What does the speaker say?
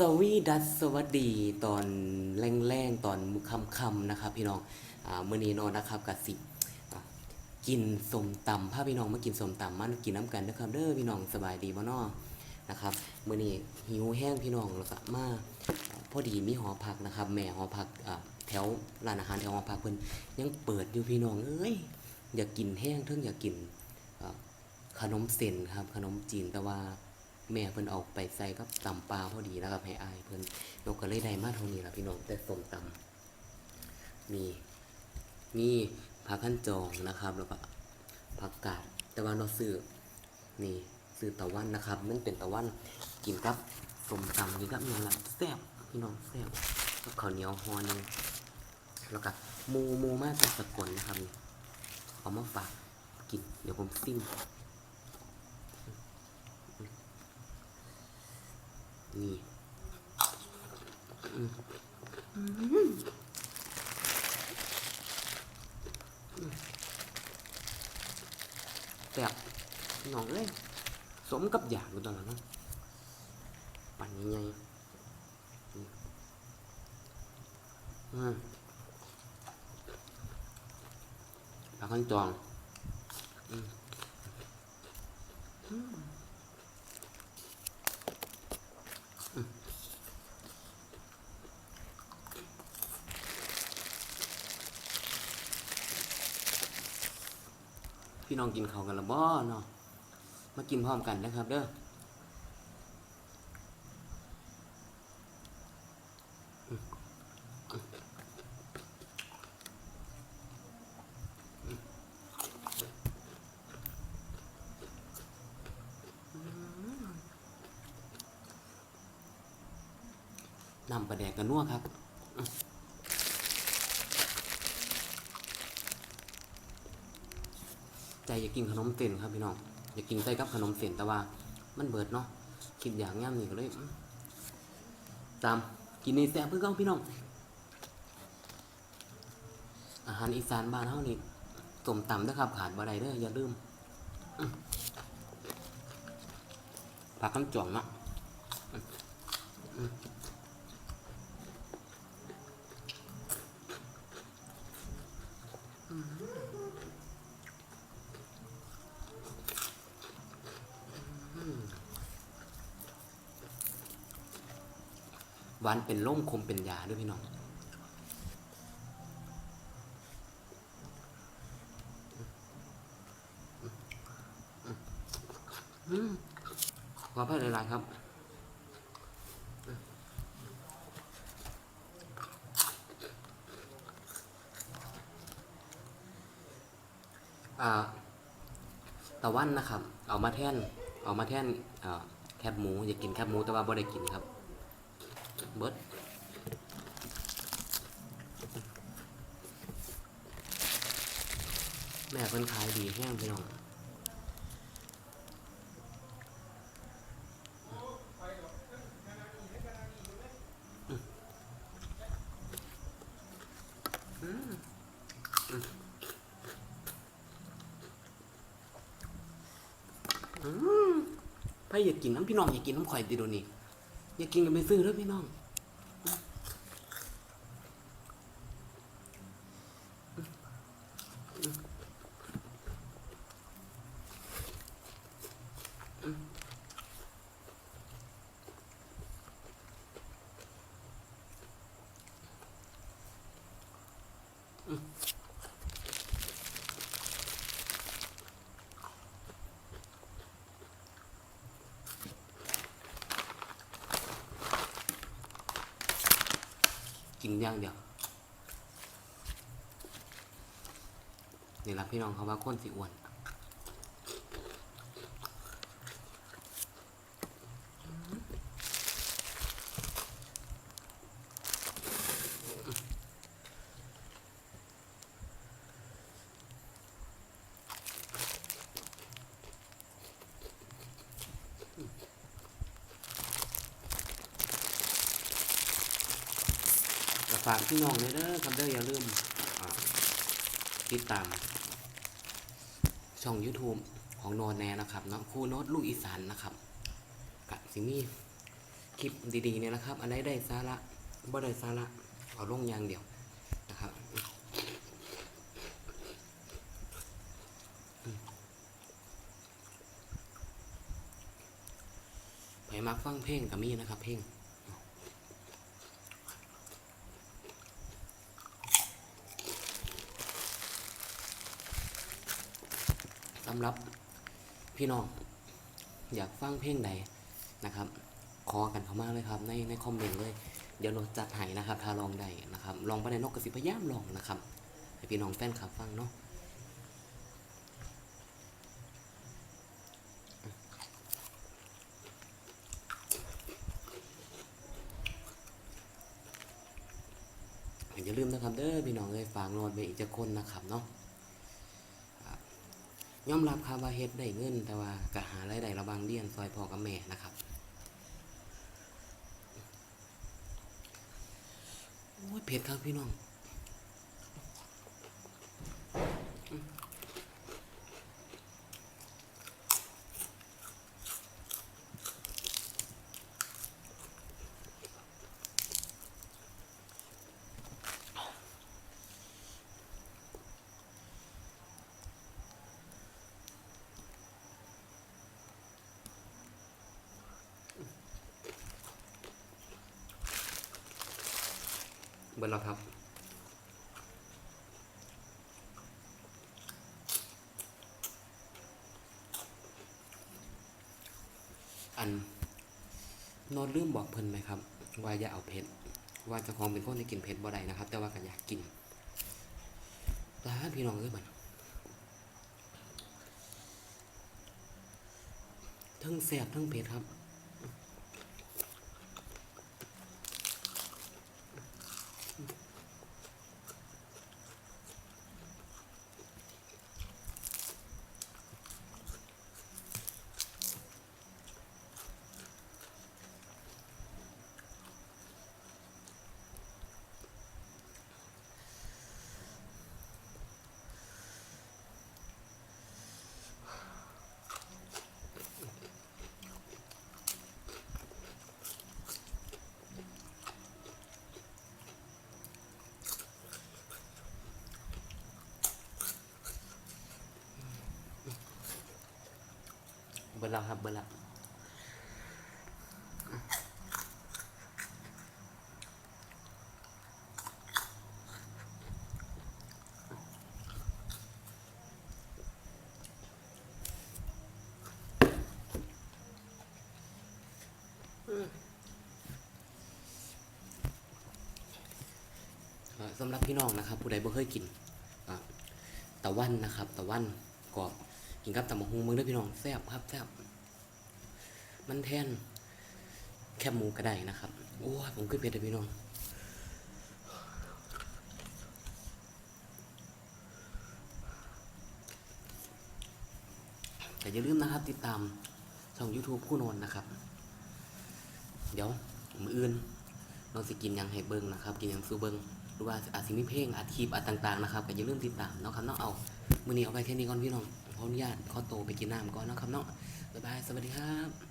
สวีดัสสวัสดีตอนแรงๆตอนค่ำๆนะครับ พี่น้องอ่ามื้อนี้เนอนนะครับกับสิอะกินสมตำพาพี่น้องมากินสมตำมากินน้ำกันนะครับเด้อพี่น้องสบายดีบ่นอนะครับมื้อนี้หิวแห้งพี่น้องแล้วก็มาอ่าพอดีมีหอพักนะครับ แม่หอพักอ่าแถวร้านอาหารแถวหอพักเพิ่นยังเปิดอยู่พี่น้องเอ้ยอยากกินแห้งเทิงอยากกินอ่าขนมเส้นครับขนมจีนแต่ว่า แม่เพิ่นเอาไปใส่กับตำปลาพอดีนะครับให้อายเพิ่นนกก็เลยได้มาเท่านี้ล่ะพี่น้องแต่สมตำมีมีผักขั้นจองนะครับ แล้วก็ผักกาดแต่ว่าเราซื้อนี่ซื้อตะวันนะครับมันเป็นตะวันกินกับสมตำนี่กับอหยังล่ะแซ่บพี่น้องแซ่บกับข้าวเหนียวห่อนึงแล้วก็มูมูมาจากสกลนะครับเอามาฝากกินเดี๋ยวผมซิ่ง นี่แบบน้องเอ้ยสมกับอยากอยู่ตอนนั้นปั่นยังไงอืมปลาขั้นจอง อืม พี่น้องกินข้าวกันละบ่เนาะมากินพร้อมกันนะครับเด้อนำปลาแดกกันนัวครับ ใจ อยากกินขนมเส้นครับพี่น้องอยากกินไส้กับขนมเส้นแต่ว่ามันเบิดเนาะคิดอย่างง่ามนี่ก็เลยตามกินในแซ่บเพื่อเก้าพี่น้อง อาหารอีสานบ้านเฮานี่ต้มตำนะครับขาดบ่ได้เด้ออย่าลืมผักคำจ่องเนาะ หวานเป็นล่มคมเป็นยาด้วยพี่น้องขออภัยหลายๆครับตะวันนะครับ เอามาแท่นเอามาแท่นแคบหมู อยากกินแคบหมูแต่ว่าบ่ได้กินครับ เบิดแม่เพิ่นขายดีแห้งพี่น้องไผอยากกินน้ำพี่น้องอยากกินน้ำข่อยติโดนี่อยากกินกันไปซื้อเด้อพี่น้อง กินอย่างเดียวนี่ละพี่น้องเขาว่าคนสิอ้วนก็ ฝากพี่น้องเลยเด้อครับเด้ออย่าลืมติดตาม ช่อง YouTube ของโนนแนนะครับเนาะครูโน้ตลูกอีสานนะครับกับสิมีคลิปดีๆเนี่ยนะครับ อันไหนได้สาระบ่ได้สาระเอาลงอย่างเดียวนะครับไปมักฟังเพลงกับมีนะครับเพลง สำหรับพี่น้องอยากฟังเพลงใดนะครับ ขอกันเขามากเลยครับในในคอมเมนต์เลย เดี๋ยวเราจัดให้นะครับถ้าลองได้นะครับ ลองไปในนกกระสิพยายามลองนะครับให้พี่น้องแฟนคลับฟังเนาะอย่าลืมนะครับเด้อพี่น้องเลยฝากโน้ตไปอีกจะคนนะครับเนาะ ยอมรับครับว่าเฮ็ดได้เงิน แต่ว่ากะหารายได้ระบางเลี้ยงซอยพ่อกับแม่นะครับโอ้ยเผ็ดครับพี่น้อง เบิ่แล้วครับอันนอนลืมบอกเพิ่นไหมครับ ว่าอย่าเอาเผ็ดว่าจะของเป็นคนที่กินเผ็ดบ่ได้นะครับ แต่ว่าก็อยากกินแต่พี่น้องเอ้ยมันทั้งแซ่บทั้งเผ็ดครับ เบิ่แล้วครับเบิ่แล้วเอ่อสำหรับพี่น้องนะครับ ผู้ใดบ่เคยกินอะตะวันนะครับ ตะวันกรอบ กินกับตำบักหุ่งมืองด้อพี่น้องแซ่บครับแซ่บมันแทนแคบหมูก็ได้นะครับ โอ้ยผมขึ้นเผ็ดเลยพี่น้องแต่อย่าลืมนะครับ ติดตามช่อง YouTube คู่นนนะครับ เดี๋ยวมืออื่นเราสิกินยังให้เบิ่งนะครับ กินยังสู้เบิ่งหรือว่าอาจสิมีเพลงอาชีพอาต่าง ๆ นะครับก็อย่าลืมติดตามเนาะครับเนาะเอา มือนี้เอาไปแค่นี้ก่อนพี่น้อง ขออนุญาตขอโตวไปกินน้ำก่อนนะครับเนาะบ๊ายบายสวัสดีครับ